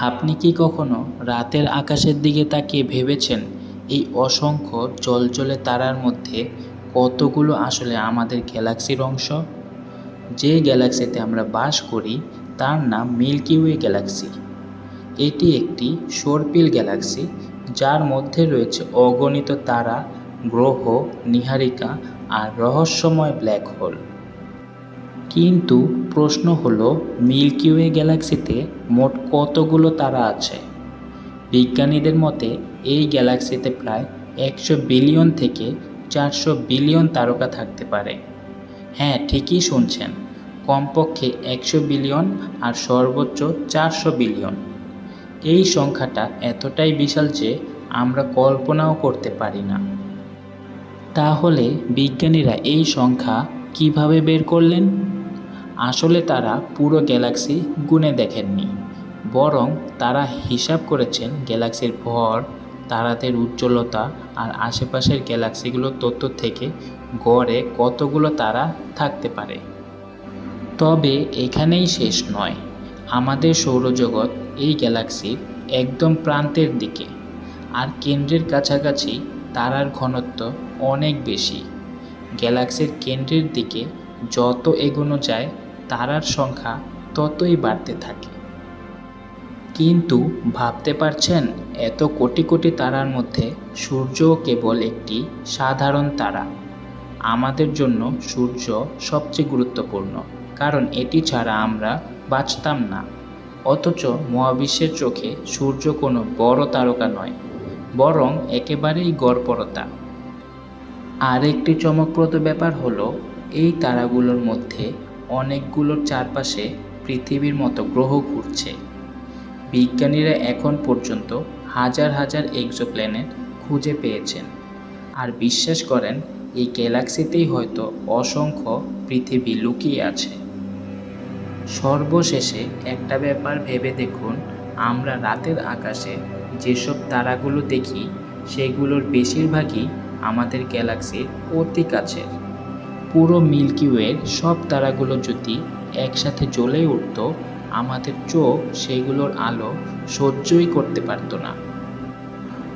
আপনি কি কখনো রাতের আকাশের দিকে তাকিয়ে ভেবেছেন, এই অসংখ্য জ্বলজ্বলে তারার মধ্যে কতগুলো আসলে আমাদের গ্যালাক্সির অংশ? যে গ্যালাক্সিতে আমরা বাস করি, তার নাম মিল্কি ওয়ে গ্যালাক্সি। এটি একটি সর্পিল গ্যালাক্সি, যার মধ্যে রয়েছে অগণিত তারা, গ্রহ, নীহারিকা আর রহস্যময় ব্ল্যাক হোল। কিন্তু প্রশ্ন হলো মিল্কিওয়ে গ্যালাক্সিতে মোট কতগুলো তারা আছে? বিজ্ঞানীদের মতে, এই গ্যালাক্সিতে প্রায় একশো বিলিয়ন থেকে চারশো বিলিয়ন তারকা থাকতে পারে। হ্যাঁ ঠিকই শুনছেন। কমপক্ষে একশো বিলিয়ন আর সর্বোচ্চ চারশো বিলিয়ন। এই সংখ্যাটা এতটাই বিশাল যে আমরা কল্পনাও করতে পারি না। তাহলে বিজ্ঞানীরা এই সংখ্যা কীভাবে বের করলেন? আসলে তারা পুরো গ্যালাক্সি গুণে দেখেননি, বরং তারা হিসাব করেছেন গ্যালাক্সির ভর, তারাদের উজ্জ্বলতা আর আশেপাশের গ্যালাক্সিগুলোর তথ্য থেকে গড়ে কতগুলো তারা থাকতে পারে। তবে এখানেই শেষ নয়, আমাদের সৌরজগৎ এই গ্যালাক্সির একদম প্রান্তের দিকে, আর কেন্দ্রের কাছাকাছি তারার ঘনত্ব অনেক বেশি। গ্যালাক্সির কেন্দ্রের দিকে যত এগোনো যায় তারার সংখ্যা ততই বাড়তে থাকে। কিন্তু ভাবতে পারছেন, এত কোটি কোটি তারার মধ্যে সূর্য কেবল একটি সাধারণ তারা। আমাদের জন্য সূর্য সবচেয়ে গুরুত্বপূর্ণ, কারণ এটি ছাড়া আমরা বাঁচতাম না। অথচ মহাবিশ্বের চোখে সূর্য কোনো বড় তারকা নয়, বরং একেবারেই গড়পরতা আরেকটি চমকপ্রদ ব্যাপার হলো, এই তারাগুলোর মধ্যে অনেকগুলোর চারপাশে পৃথিবীর মতো গ্রহ ঘুরছে। বিজ্ঞানীরা এখন পর্যন্ত হাজার হাজার এক্সোপ্ল্যানেট খুঁজে পেয়েছেন। আর বিশ্বাস করেন, এই গ্যালাক্সিতেই হয়তো অসংখ্য পৃথিবী লুকিয়ে আছে। সর্বশেষে একটা ব্যাপার ভেবে দেখুন, আমরা রাতের আকাশে যেসব তারাগুলো দেখি, সেগুলোর বেশিরভাগই আমাদের গ্যালাক্সির অতি কাছের। পুরো মিল্কি ওয়ের সব তারাগুলো যদি একসাথে জ্বলে উঠত, আমাদের চোখ সেগুলোর আলো সহ্যই করতে পারতো না।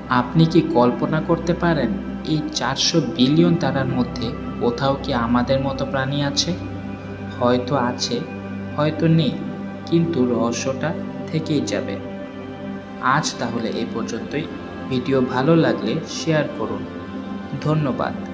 আপনি কি কল্পনা করতে পারেন, এই চারশো বিলিয়ন তারার মধ্যে কোথাও কি আমাদের মতো প্রাণী আছে? হয়তো আছে, হয়তো নেই, কিন্তু রহস্যটা থেকেই যাবে। আজ তাহলে এই পর্যন্তই। ভিডিও ভালো লাগলে শেয়ার করুন। ধন্যবাদ।